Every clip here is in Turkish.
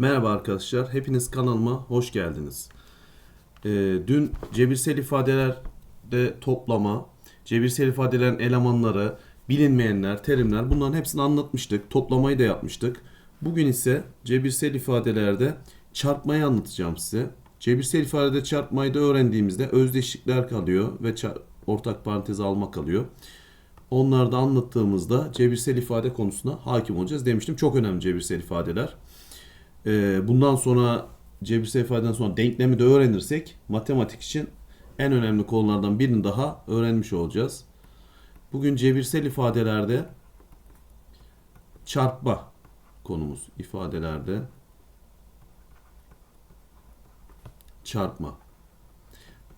Merhaba arkadaşlar, hepiniz kanalıma hoş geldiniz. Ee, dün cebirsel ifadelerde toplama, cebirsel ifadelerin elemanları, bilinmeyenler, terimler bunların hepsini anlatmıştık. Toplamayı da yapmıştık. Bugün ise cebirsel ifadelerde çarpmayı anlatacağım size. Cebirsel ifadede çarpmayı da öğrendiğimizde özdeşlikler kalıyor ve ortak parantez alma kalıyor. Onları da anlattığımızda cebirsel ifade konusuna hakim olacağız demiştim. Çok önemli cebirsel ifadeler. Ee, bundan sonra cebirsel ifadeden sonra denklemi de öğrenirsek matematik için en önemli konulardan birini daha öğrenmiş olacağız. Bugün cebirsel ifadelerde çarpma konumuz ifadelerde çarpma.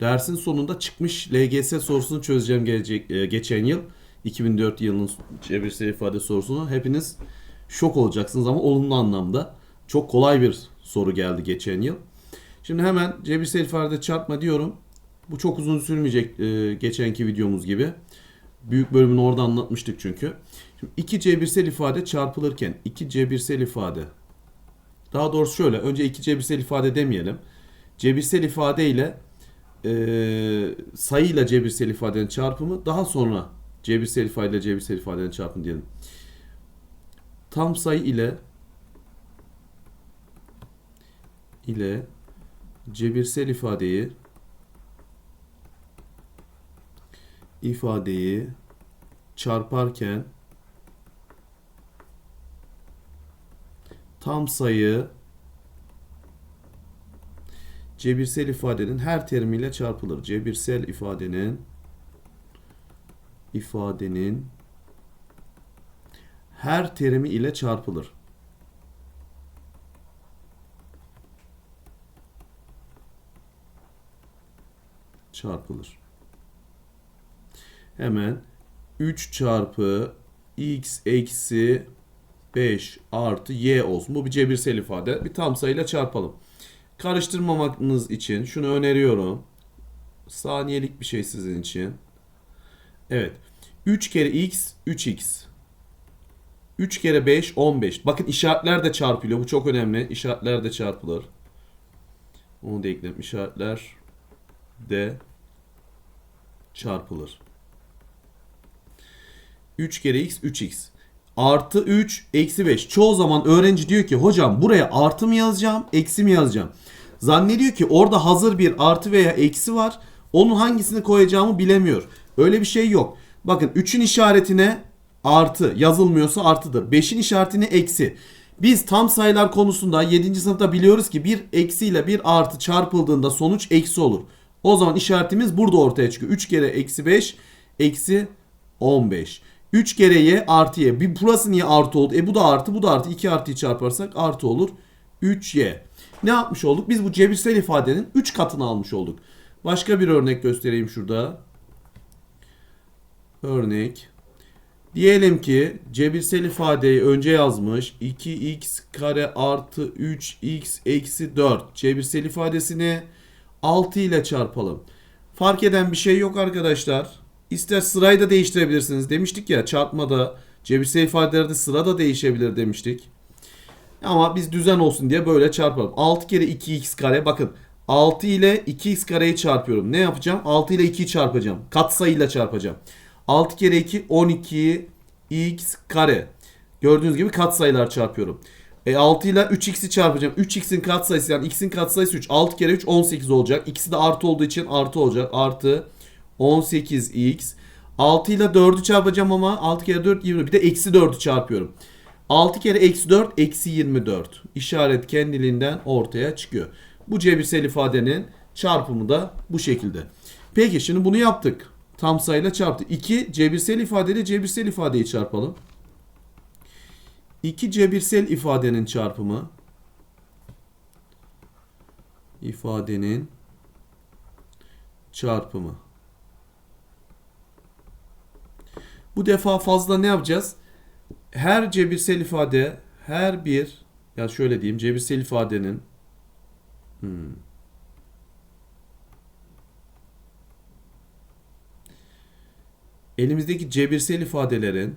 Dersin sonunda çıkmış LGS sorusunu çözeceğim gelecek e, geçen yıl 2004 yılının cebirsel ifade sorusunu hepiniz şok olacaksınız ama olumlu anlamda. Çok kolay bir soru geldi geçen yıl. Şimdi hemen cebirsel ifade çarpma diyorum. Bu çok uzun sürmeyecek e, geçenki videomuz gibi. Büyük bölümünü orada anlatmıştık çünkü. Şimdi iki cebirsel ifade çarpılırken iki cebirsel ifade daha doğrusu şöyle önce iki cebirsel ifade demeyelim. Cebirsel ifade ile e, sayıyla cebirsel ifadenin çarpımı daha sonra cebirsel ifade ile cebirsel ifadenin çarpımı diyelim. Tam sayı ile ile cebirsel ifadeyi ifadeyi çarparken tam sayı cebirsel ifadenin her terimiyle çarpılır. Cebirsel ifadenin ifadenin her terimi ile çarpılır. Çarpılır. Hemen 3 çarpı x eksi 5 artı y olsun. Bu bir cebirsel ifade. Bir tam sayıyla çarpalım. Karıştırmamanız için şunu öneriyorum. Saniyelik bir şey sizin için. Evet. 3 kere x 3x. 3 kere 5 15. Bakın işaretler de çarpılıyor. Bu çok önemli. İşaretler de çarpılır. Onu da ekledim. İşaretler de çarpılır. 3 kere x 3x. Artı 3 eksi 5. Çoğu zaman öğrenci diyor ki hocam buraya artı mı yazacağım eksi mi yazacağım? Zannediyor ki orada hazır bir artı veya eksi var. Onun hangisini koyacağımı bilemiyor. Öyle bir şey yok. Bakın 3'ün işaretine artı yazılmıyorsa artıdır. 5'in işaretine eksi. Biz tam sayılar konusunda 7. sınıfta biliyoruz ki bir eksi ile bir artı çarpıldığında sonuç eksi olur. O zaman işaretimiz burada ortaya çıkıyor. 3 kere eksi 5 eksi 15. 3 kere y artı y. Bir burası niye artı oldu? E bu da artı bu da artı. 2 artıyı çarparsak artı olur. 3y. Ne yapmış olduk? Biz bu cebirsel ifadenin 3 katını almış olduk. Başka bir örnek göstereyim şurada. Örnek. Diyelim ki cebirsel ifadeyi önce yazmış. 2x kare artı 3x eksi 4. Cebirsel ifadesini 6 ile çarpalım. Fark eden bir şey yok arkadaşlar. İster sırayı da değiştirebilirsiniz. Demiştik ya çarpmada cebirsel ifadelerde sıra da değişebilir demiştik. Ama biz düzen olsun diye böyle çarpalım. 6 kere 2x kare bakın 6 ile 2x kareyi çarpıyorum. Ne yapacağım? 6 ile 2'yi çarpacağım. Katsayıyla çarpacağım. 6 kere 2 12 x kare. Gördüğünüz gibi katsayılar çarpıyorum. E 6 ile 3x'i çarpacağım. 3x'in katsayısı yani x'in katsayısı 3. 6 kere 3 18 olacak. İkisi de artı olduğu için artı olacak. Artı 18x. 6 ile 4'ü çarpacağım ama 6 kere 4 20. Bir de eksi 4'ü çarpıyorum. 6 kere eksi 4 eksi 24. İşaret kendiliğinden ortaya çıkıyor. Bu cebirsel ifadenin çarpımı da bu şekilde. Peki şimdi bunu yaptık. Tam sayıyla çarptık. 2 cebirsel ifadeyle cebirsel ifadeyi çarpalım. 2 cebirsel ifadenin çarpımı ifadenin çarpımı. Bu defa fazla ne yapacağız? Her cebirsel ifade her bir ya şöyle diyeyim cebirsel ifadenin hmm. elimizdeki cebirsel ifadelerin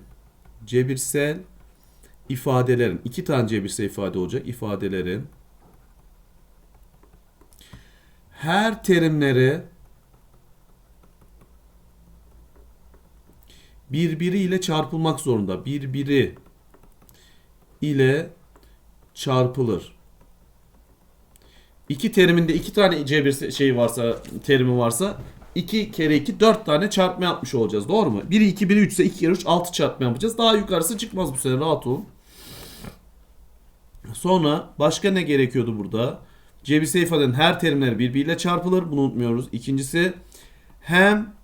cebirsel ifadelerin iki tane cebirsel ifade olacak ifadelerin her terimleri birbiriyle çarpılmak zorunda. Birbiri ile çarpılır. İki teriminde iki tane cebir şey varsa, terimi varsa 2 kere 2 4 tane çarpma yapmış olacağız. Doğru mu? Biri 2 biri 3 ise 2 kere 3 6 çarpma yapacağız. Daha yukarısı çıkmaz bu sene rahat olun. Sonra başka ne gerekiyordu burada? Cebirsel ifadenin her terimleri birbiriyle çarpılır. Bunu unutmuyoruz. İkincisi hem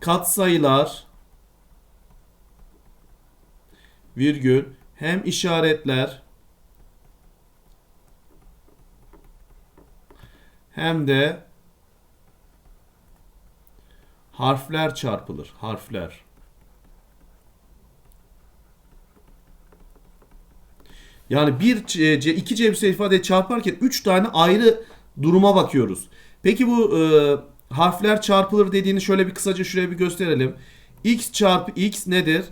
katsayılar virgül hem işaretler hem de harfler çarpılır. Harfler. Yani bir iki cebirsel ifade çarparken üç tane ayrı duruma bakıyoruz. Peki bu e, harfler çarpılır dediğini şöyle bir kısaca şuraya bir gösterelim. x çarpı x nedir?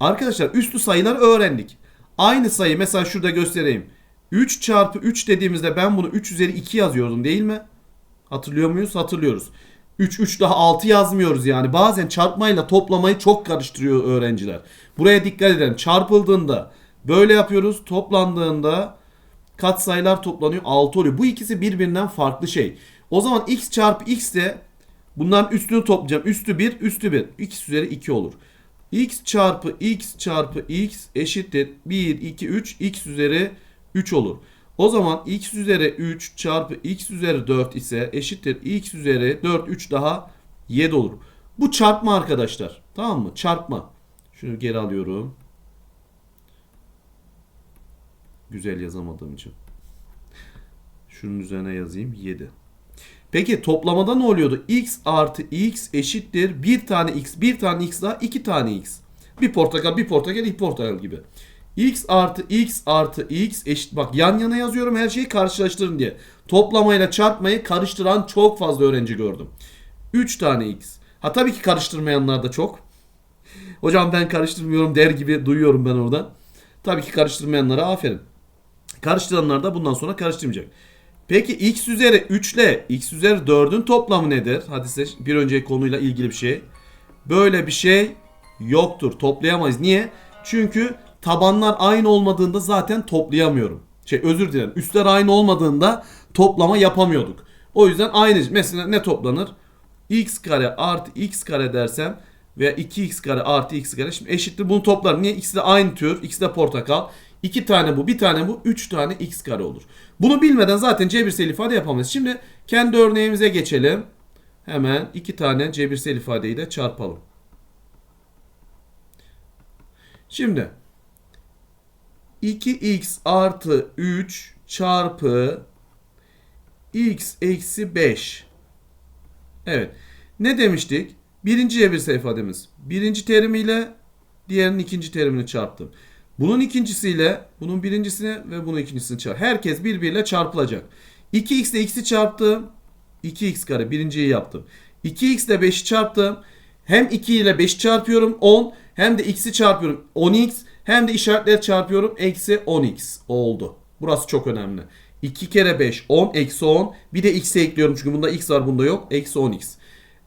Arkadaşlar üstü sayılar öğrendik. Aynı sayı mesela şurada göstereyim. 3 çarpı 3 dediğimizde ben bunu 3 üzeri 2 yazıyordum değil mi? Hatırlıyor muyuz? Hatırlıyoruz. 3 3 daha 6 yazmıyoruz yani. Bazen çarpmayla toplamayı çok karıştırıyor öğrenciler. Buraya dikkat edelim. Çarpıldığında böyle yapıyoruz. Toplandığında katsayılar toplanıyor 6 oluyor. Bu ikisi birbirinden farklı şey. O zaman x çarpı x de bunların üstünü toplayacağım. Üstü 1, üstü 1. x üzeri 2 olur. x çarpı x çarpı x eşittir 1, 2, 3 x üzeri 3 olur. O zaman x üzeri 3 çarpı x üzeri 4 ise eşittir x üzeri 4 3 daha 7 olur. Bu çarpma arkadaşlar. Tamam mı? Çarpma. Şunu geri alıyorum. Güzel yazamadığım için. Şunun üzerine yazayım 7. Peki toplamada ne oluyordu? x artı x eşittir bir tane x, bir tane x daha iki tane x. Bir portakal, bir portakal, iki portakal gibi. x artı x artı x eşit. Bak yan yana yazıyorum her şeyi karşılaştırın diye. Toplamayla çarpmayı karıştıran çok fazla öğrenci gördüm. 3 tane x. Ha tabii ki karıştırmayanlar da çok. Hocam ben karıştırmıyorum der gibi duyuyorum ben oradan. Tabii ki karıştırmayanlara aferin. Karıştıranlar da bundan sonra karıştırmayacak. Peki x üzeri 3 ile x üzeri 4'ün toplamı nedir? Hadi size bir önceki konuyla ilgili bir şey. Böyle bir şey yoktur. Toplayamayız. Niye? Çünkü tabanlar aynı olmadığında zaten toplayamıyorum. Şey özür dilerim. Üstler aynı olmadığında toplama yapamıyorduk. O yüzden aynı. Mesela ne toplanır? x kare artı x kare dersem veya 2x kare artı x kare şimdi eşittir bunu toplar. Niye? İkisi de aynı tür. ikisi de portakal. İki tane bu, bir tane bu, üç tane x kare olur. Bunu bilmeden zaten cebirsel ifade yapamayız. Şimdi kendi örneğimize geçelim. Hemen iki tane cebirsel ifadeyi de çarpalım. Şimdi 2x artı 3 çarpı x eksi 5. Evet. Ne demiştik? Birinci cebirsel ifademiz. Birinci terimiyle diğerinin ikinci terimini çarptım. Bunun ikincisiyle bunun birincisini ve bunun ikincisini çarp. Herkes birbiriyle çarpılacak. 2x ile x'i çarptım. 2x kare birinciyi yaptım. 2x ile 5'i çarptım. Hem 2 ile 5'i çarpıyorum 10. Hem de x'i çarpıyorum 10x. Hem de işaretleri çarpıyorum eksi 10x oldu. Burası çok önemli. 2 kere 5 10 eksi 10. Bir de x'e ekliyorum çünkü bunda x var bunda yok. Eksi 10x.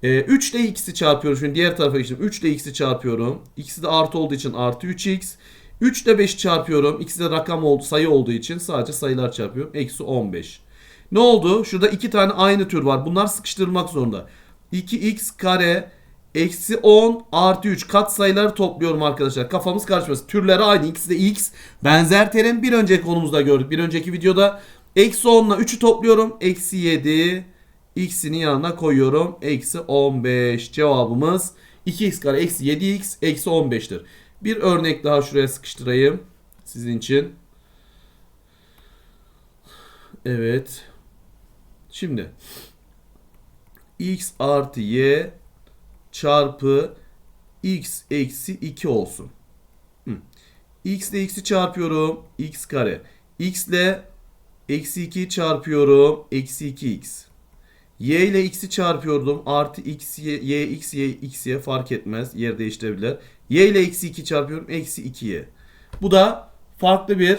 Ee, 3 ile x'i çarpıyorum. Şimdi diğer tarafa geçtim. 3 ile x'i çarpıyorum. x'i de artı olduğu için artı 3x. 3 ile 5 çarpıyorum. İkisi de rakam oldu, sayı olduğu için sadece sayılar çarpıyorum. Eksi 15. Ne oldu? Şurada iki tane aynı tür var. Bunlar sıkıştırılmak zorunda. 2x kare eksi 10 artı 3 kat sayıları topluyorum arkadaşlar. Kafamız karışmasın. Türleri aynı. İkisi de x. Benzer terim bir önceki konumuzda gördük. Bir önceki videoda eksi 10 ile 3'ü topluyorum. Eksi 7. X'ini yanına koyuyorum. Eksi 15. Cevabımız 2x kare eksi 7x eksi 15'tir. Bir örnek daha şuraya sıkıştırayım. Sizin için. Evet. Şimdi. x artı y çarpı x eksi 2 olsun. Hı. x ile x'i çarpıyorum. x kare. x ile eksi 2'yi çarpıyorum. Eksi 2x. Y ile x'i çarpıyordum. Artı x, y, y, x, y, x, y fark etmez. Yer değiştirebilir. Y ile eksi 2 çarpıyorum. Eksi 2y. Bu da farklı bir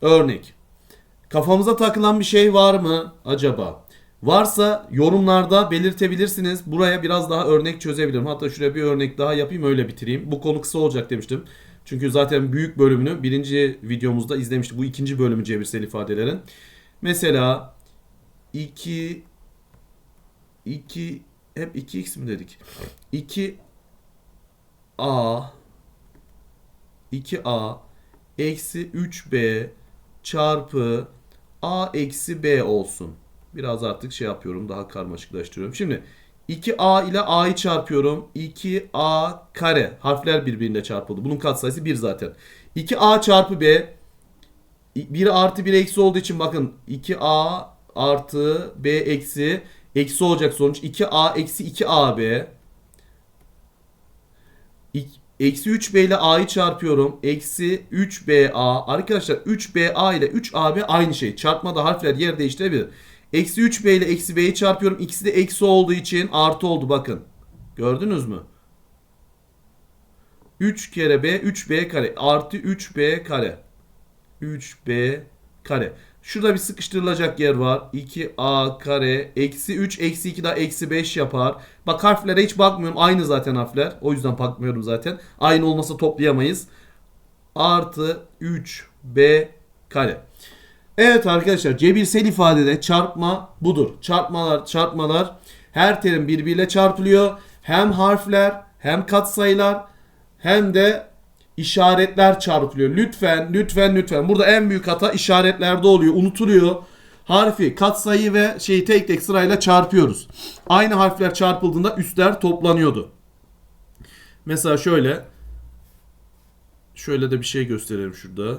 örnek. Kafamıza takılan bir şey var mı acaba? Varsa yorumlarda belirtebilirsiniz. Buraya biraz daha örnek çözebilirim. Hatta şuraya bir örnek daha yapayım öyle bitireyim. Bu konu kısa olacak demiştim. Çünkü zaten büyük bölümünü birinci videomuzda izlemiştik. Bu ikinci bölümü cebirsel ifadelerin. Mesela 2 2 hep 2x mi dedik? 2 a 2a eksi 3b çarpı a eksi b olsun. Biraz artık şey yapıyorum daha karmaşıklaştırıyorum. Şimdi 2a ile a'yı çarpıyorum. 2a kare. Harfler birbirine çarpıldı. Bunun katsayısı 1 zaten. 2a çarpı b 1 artı 1 eksi olduğu için bakın 2a artı b eksi eksi olacak sonuç. 2a eksi 2ab İk- Eksi 3b ile a'yı çarpıyorum. Eksi 3ba. Arkadaşlar 3ba ile 3ab aynı şey. Çarpmada harfler yer değiştirebilir. Eksi 3b ile eksi b'yi çarpıyorum. İkisi de eksi olduğu için artı oldu bakın. Gördünüz mü? 3 kere b 3b kare artı 3b kare. 3b kare. Şurada bir sıkıştırılacak yer var. 2a kare eksi 3 eksi 2 daha eksi 5 yapar. Bak harflere hiç bakmıyorum. Aynı zaten harfler. O yüzden bakmıyorum zaten. Aynı olmasa toplayamayız. Artı 3b kare. Evet arkadaşlar cebirsel ifadede çarpma budur. Çarpmalar çarpmalar her terim birbiriyle çarpılıyor. Hem harfler hem katsayılar hem de işaretler çarpılıyor. Lütfen lütfen lütfen. Burada en büyük hata işaretlerde oluyor. Unutuluyor. Harfi, katsayı ve şeyi tek tek sırayla çarpıyoruz. Aynı harfler çarpıldığında üstler toplanıyordu. Mesela şöyle şöyle de bir şey gösterelim şurada.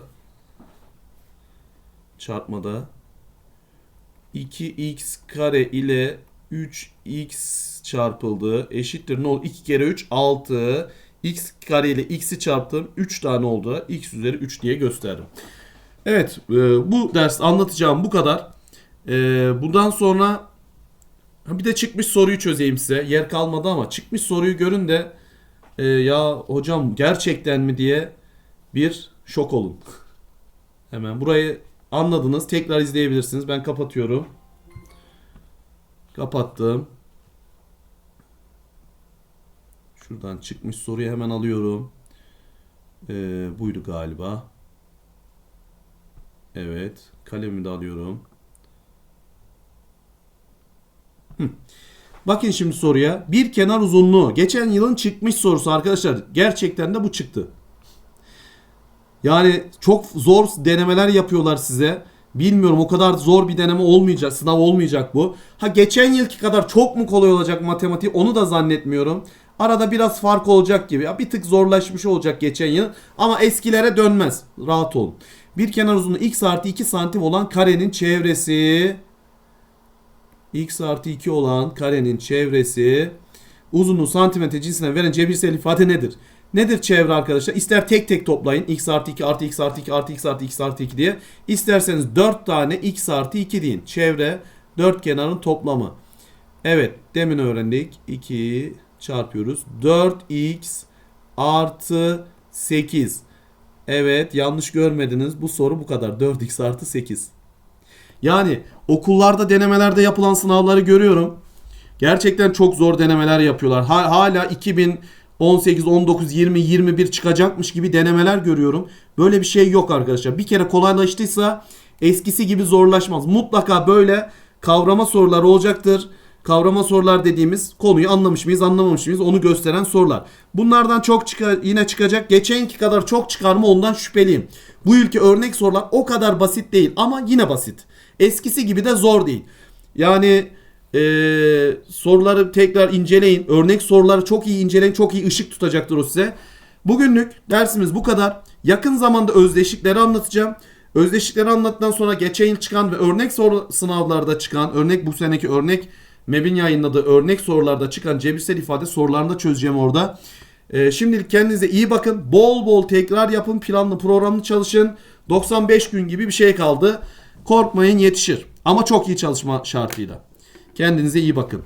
Çarpmada 2x kare ile 3x çarpıldı. Eşittir ne oldu? 2 kere 3 6. x kare ile x'i çarptım. 3 tane oldu. x üzeri 3 diye gösterdim. Evet e, bu ders anlatacağım bu kadar. E, bundan sonra bir de çıkmış soruyu çözeyim size. Yer kalmadı ama çıkmış soruyu görün de e, ya hocam gerçekten mi diye bir şok olun. Hemen burayı anladınız. Tekrar izleyebilirsiniz. Ben kapatıyorum. Kapattım. Şuradan çıkmış soruyu hemen alıyorum. Ee, buydu galiba. Evet. Kalemi de alıyorum. Bakın şimdi soruya. Bir kenar uzunluğu. Geçen yılın çıkmış sorusu arkadaşlar. Gerçekten de bu çıktı. Yani çok zor denemeler yapıyorlar size. Bilmiyorum o kadar zor bir deneme olmayacak, sınav olmayacak bu. Ha geçen yılki kadar çok mu kolay olacak matematik onu da zannetmiyorum. Arada biraz fark olacak gibi. Ya bir tık zorlaşmış olacak geçen yıl ama eskilere dönmez. Rahat olun. Bir kenar uzunluğu x artı 2 santim olan karenin çevresi x artı 2 olan karenin çevresi uzunluğu santimetre cinsine veren cebirsel ifade nedir? Nedir çevre arkadaşlar? İster tek tek toplayın. x artı 2 artı x artı 2 artı x artı x artı 2 diye. İsterseniz 4 tane x artı 2 deyin. Çevre 4 kenarın toplamı. Evet demin öğrendik. 2 çarpıyoruz. 4x artı 8. Evet yanlış görmediniz. Bu soru bu kadar. 4x artı 8. Yani okullarda denemelerde yapılan sınavları görüyorum. Gerçekten çok zor denemeler yapıyorlar. Ha- hala 2018, 19, 20, 21 çıkacakmış gibi denemeler görüyorum. Böyle bir şey yok arkadaşlar. Bir kere kolaylaştıysa eskisi gibi zorlaşmaz. Mutlaka böyle kavrama sorular olacaktır. Kavrama sorular dediğimiz konuyu anlamış mıyız, anlamamış mıyız onu gösteren sorular. Bunlardan çok çıkar, yine çıkacak. Geçenki kadar çok çıkar mı ondan şüpheliyim. Bu ülke örnek sorular o kadar basit değil ama yine basit. Eskisi gibi de zor değil. Yani eee, soruları tekrar inceleyin. Örnek soruları çok iyi inceleyin. Çok iyi ışık tutacaktır o size. Bugünlük dersimiz bu kadar. Yakın zamanda özdeşlikleri anlatacağım. Özdeşlikleri anlattıktan sonra geçen yıl çıkan ve örnek soru sınavlarda çıkan, örnek bu seneki örnek MEB'in yayınladığı örnek sorularda çıkan cebirsel ifade sorularını da çözeceğim orada. Ee, şimdilik kendinize iyi bakın. Bol bol tekrar yapın. Planlı programlı çalışın. 95 gün gibi bir şey kaldı. Korkmayın yetişir. Ama çok iyi çalışma şartıyla. Kendinize iyi bakın.